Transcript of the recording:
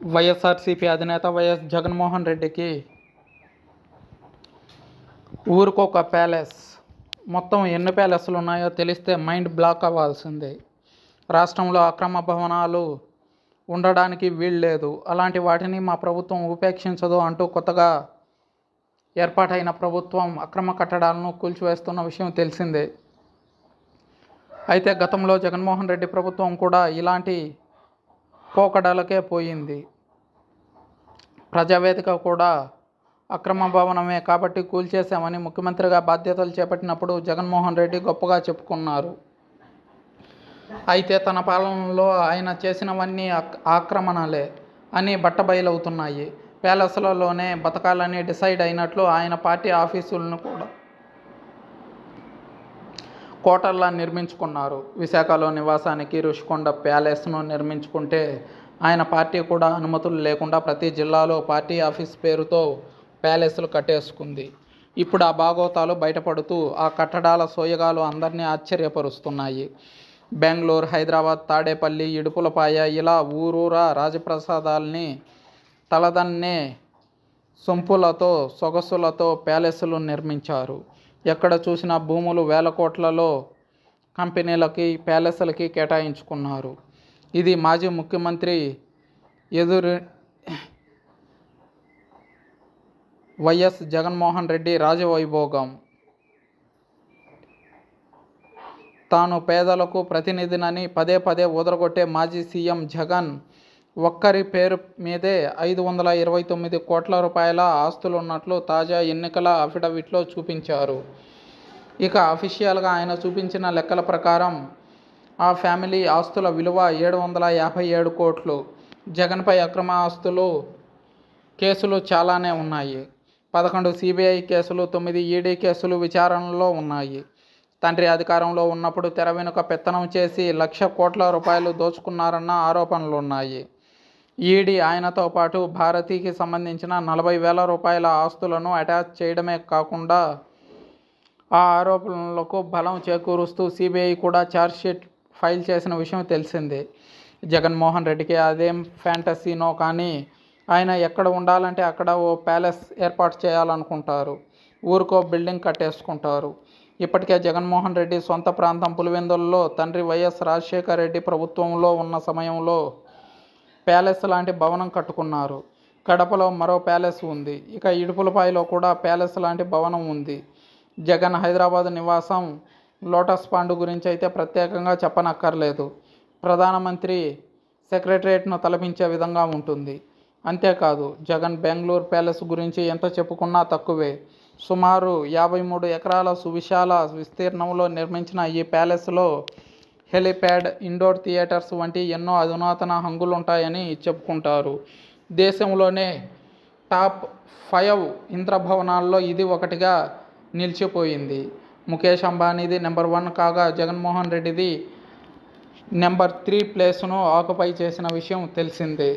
వైఎస్ఆర్సీపీ అధినేత వైఎస్ జగన్మోహన్ రెడ్డికి ఊరికొక ప్యాలెస్. మొత్తం ఎన్ని ప్యాలెస్లు ఉన్నాయో తెలిస్తే మైండ్ బ్లాక్ అవ్వాల్సిందే. రాష్ట్రంలో అక్రమ భవనాలు ఉండడానికి వీల్లేదు అలాంటి వాటిని మా ప్రభుత్వం ఉపేక్షించదు అంటూ కొత్తగా ఏర్పాటైన ప్రభుత్వం అక్రమ కట్టడాలను కూల్చివేస్తున్న విషయం తెలిసిందే. అయితే గతంలో జగన్మోహన్ రెడ్డి ప్రభుత్వం కూడా ఇలాంటి పోకడలకే పోయింది. ప్రజావేదిక కూడా అక్రమ భవనమే కాబట్టి కూల్చేశామని ముఖ్యమంత్రిగా బాధ్యతలు చేపట్టినప్పుడు జగన్మోహన్ రెడ్డి గొప్పగా చెప్పుకున్నారు. అయితే తన పాలనలో ఆయన చేసినవన్నీ ఆక్రమణలే అని బట్టబయలవుతున్నాయి. ప్యాలెస్లలోనే బతకాలని డిసైడ్ అయినట్లు ఆయన పార్టీ ఆఫీసులను కూడా కోటల్లా నిర్మించుకున్నారు. విశాఖలో నివాసానికి రుషికొండ ప్యాలెస్ను నిర్మించుకుంటే ఆయన పార్టీ కూడా అనుమతులు లేకుండా ప్రతి జిల్లాలో పార్టీ ఆఫీస్ పేరుతో ప్యాలెస్లు కట్టేసుకుంది. ఇప్పుడు ఆ భాగోతాలు బయటపడుతూ ఆ కట్టడాల సోయగాలు అందరినీ ఆశ్చర్యపరుస్తున్నాయి. బెంగళూరు హైదరాబాద్ తాడేపల్లి ఇడుపులపాయ ఇలా ఊరూరా రాజప్రసాదాల్ని తలదన్నే సొంపులతో సొగసులతో ప్యాలెస్లు నిర్మించారు. ఎక్కడ చూసినా భూములు వేల కోట్లలో కంపెనీలకి ప్యాలెస్లకి కేటాయించుకున్నారు. ఇది మాజీ ముఖ్యమంత్రి ఎదురు వైఎస్ జగన్మోహన్ రెడ్డి రాజవైభోగం. తాను పేదలకు ప్రతినిధినని పదే పదే ఊదరగొట్టే మాజీ సీఎం జగన్ ఒక్కరి పేరు మీదే ఐదు వందల ఇరవై తొమ్మిది కోట్ల రూపాయల ఆస్తులున్నట్లు తాజా ఎన్నికల అఫిడవిట్లో చూపించారు. ఇక అఫీషియల్గా ఆయన చూపించిన లెక్కల ప్రకారం ఆ ఫ్యామిలీ ఆస్తుల విలువ ఏడు వందల యాభై ఏడు కోట్లు. జగన్పై అక్రమ ఆస్తులు కేసులు చాలానే ఉన్నాయి. పదకొండు సిబిఐ కేసులు తొమ్మిది ఈడీ కేసులు విచారణలో ఉన్నాయి. తండ్రి అధికారంలో ఉన్నప్పుడు తెర వెనుక పెత్తనం చేసి లక్ష కోట్ల రూపాయలు దోచుకున్నారన్న ఆరోపణలు ఉన్నాయి ఈడీ ఆయనతో పాటు భారతీకి సంబంధించిన నలభై వేల రూపాయల ఆస్తులను అటాచ్ చేయడమే కాకుండా ఆ ఆరోపణలకు బలం చేకూరుస్తూ సిబిఐ కూడా ఛార్జ్షీట్ ఫైల్ చేసిన విషయం తెలిసిందే. జగన్మోహన్ రెడ్డికి అదేం ఫ్యాంటసీనో కానీ ఆయన ఎక్కడ ఉండాలంటే అక్కడ ఓ ప్యాలెస్ ఏర్పాటు చేయాలనుకుంటారు. ఊరికో బిల్డింగ్ కట్టేసుకుంటారు. ఇప్పటికే జగన్మోహన్ రెడ్డి సొంత ప్రాంతం పులివెందులలో తండ్రి వైఎస్ రాజశేఖర రెడ్డి ప్రభుత్వంలో ఉన్న సమయంలో ప్యాలెస్ లాంటి భవనం కట్టుకున్నారు. కడపలో మరో ప్యాలెస్ ఉంది. ఇక ఇడుపులపాయలో కూడా ప్యాలెస్ లాంటి భవనం ఉంది. జగన్ హైదరాబాద్ నివాసం లోటస్ పాండు గురించి అయితే ప్రత్యేకంగా చెప్పనక్కర్లేదు. ప్రధానమంత్రి సెక్రటరియట్ను తలపించే విధంగా ఉంటుంది. అంతేకాదు జగన్ బెంగళూరు ప్యాలెస్ గురించి ఎంత చెప్పుకున్నా తక్కువే. సుమారు యాభై మూడు ఎకరాల సువిశాల విస్తీర్ణంలో నిర్మించిన ఈ ప్యాలెస్లో హెలిప్యాడ్ ఇండోర్ థియేటర్స్ వంటి ఎన్నో అధునాతన హంగులుంటాయని చెప్పుకుంటారు. దేశంలోనే టాప్ ఫైవ్ ఇంద్రభవనాల్లో ఇది ఒకటిగా నిలిచిపోయింది. ముఖేష్ అంబానీది నెంబర్ వన్ కాగా జగన్మోహన్ రెడ్డిది నెంబర్ త్రీ ప్లేస్ను ఆక్యుపై చేసిన విషయం తెలిసిందే.